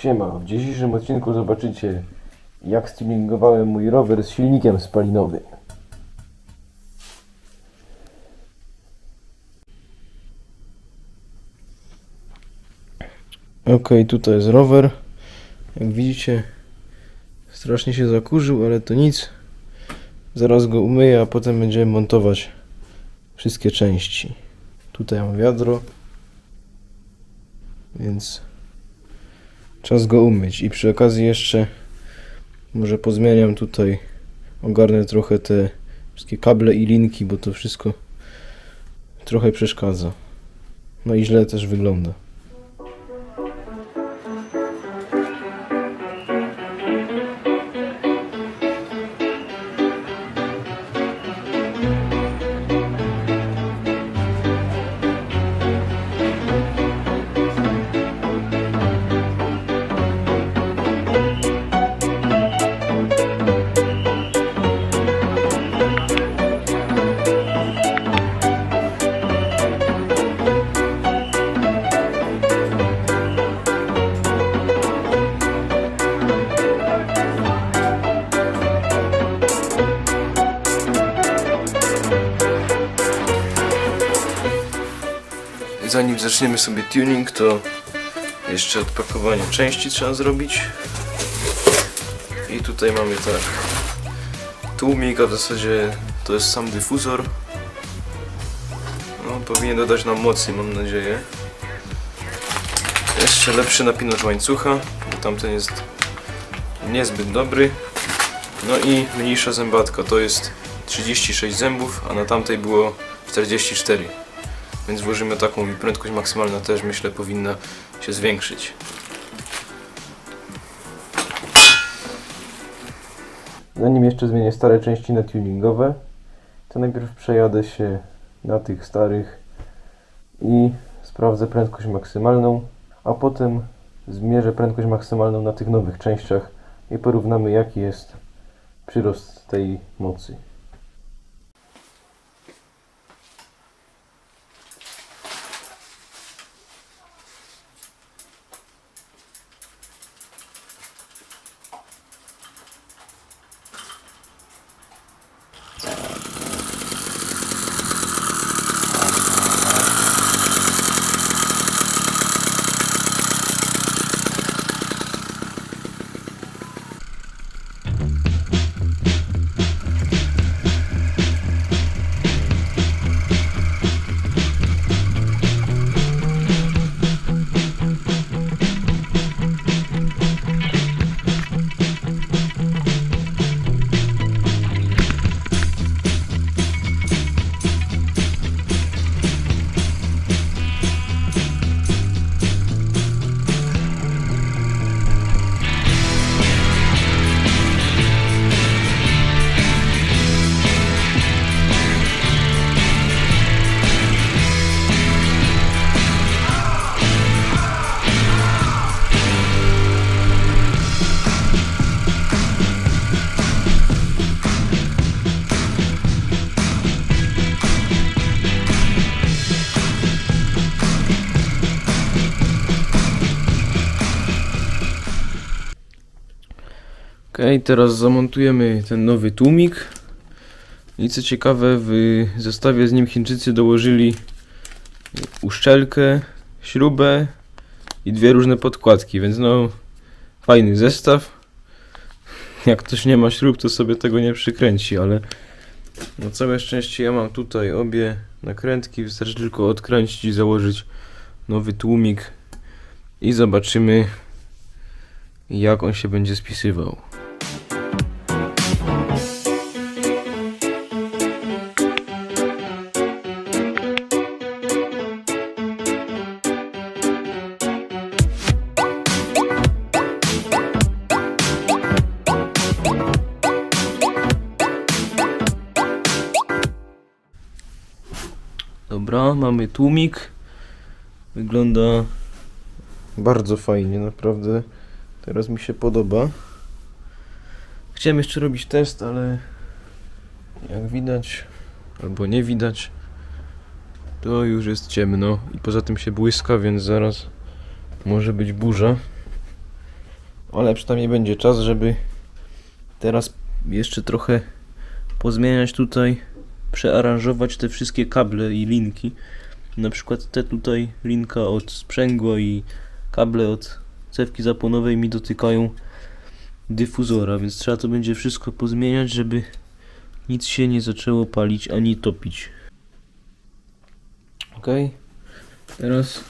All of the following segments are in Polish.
Siema, w dzisiejszym odcinku zobaczycie jak stylingowałem mój rower z silnikiem spalinowym. Ok, tutaj jest rower. Jak widzicie, strasznie się zakurzył, ale to nic. Zaraz go umyję, a potem będziemy montować wszystkie części. Tutaj mam wiadro, więc czas go umyć. I przy okazji jeszcze może pozmieniam tutaj, ogarnę trochę te wszystkie kable i linki, bo to wszystko trochę przeszkadza. No i źle też wygląda. Zanim zaczniemy sobie tuning, to jeszcze odpakowanie części trzeba zrobić. I tutaj mamy tak tłumik, a w zasadzie to jest sam dyfuzor. No, powinien dodać nam mocy, mam nadzieję. Jeszcze lepszy napinacz łańcucha, bo tamten jest niezbyt dobry. No i mniejsza zębatka, to jest 36 zębów, a na tamtej było 44 więc włożymy taką i prędkość maksymalna też myślę powinna się zwiększyć. Zanim jeszcze zmienię stare części na tuningowe, to najpierw przejadę się na tych starych i sprawdzę prędkość maksymalną, a potem zmierzę prędkość maksymalną na tych nowych częściach i porównamy jaki jest przyrost tej mocy. Teraz zamontujemy ten nowy tłumik. I co ciekawe, w zestawie z nim Chińczycy dołożyli uszczelkę, śrubę i dwie różne podkładki, więc no fajny zestaw. Jak ktoś nie ma śrub, to sobie tego nie przykręci, ale na całe szczęście ja mam tutaj obie nakrętki, wystarczy tylko odkręcić i założyć nowy tłumik i zobaczymy jak on się będzie spisywał. Dobra, mamy tłumik. Wygląda bardzo fajnie, naprawdę. Teraz mi się podoba. Chciałem jeszcze robić test, ale jak widać, albo nie widać, to już jest ciemno i poza tym się błyska, więc zaraz może być burza. Ale przynajmniej będzie czas, żeby teraz jeszcze trochę pozmieniać tutaj, przearanżować te wszystkie kable i linki. Na przykład te tutaj linka od sprzęgła i kable od cewki zapłonowej mi dotykają dyfuzora, więc trzeba to będzie wszystko pozmieniać, żeby nic się nie zaczęło palić ani topić. Ok, teraz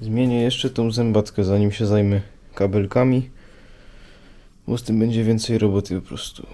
zmienię jeszcze tą zębatkę zanim się zajmę kabelkami, bo z tym będzie więcej roboty po prostu.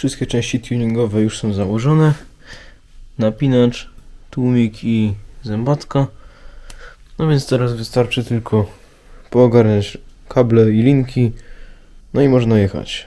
Wszystkie części tuningowe już są założone. Napinacz, tłumik i zębatka. No więc teraz wystarczy tylko poogarniać kable i linki. No i można jechać.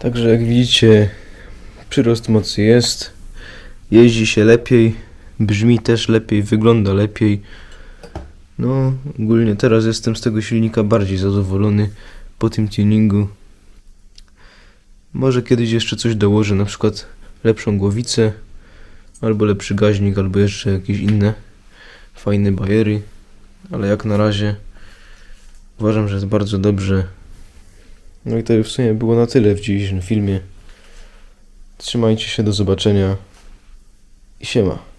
Także jak widzicie, przyrost mocy jest, jeździ się lepiej, brzmi też lepiej, wygląda lepiej. No, ogólnie teraz jestem z tego silnika bardziej zadowolony po tym tuningu. Może kiedyś jeszcze coś dołożę, na przykład lepszą głowicę, albo lepszy gaźnik, albo jeszcze jakieś inne fajne bajery, ale jak na razie uważam, że jest bardzo dobrze. No i to już w sumie było na tyle w dzisiejszym filmie. Trzymajcie się, do zobaczenia i siema.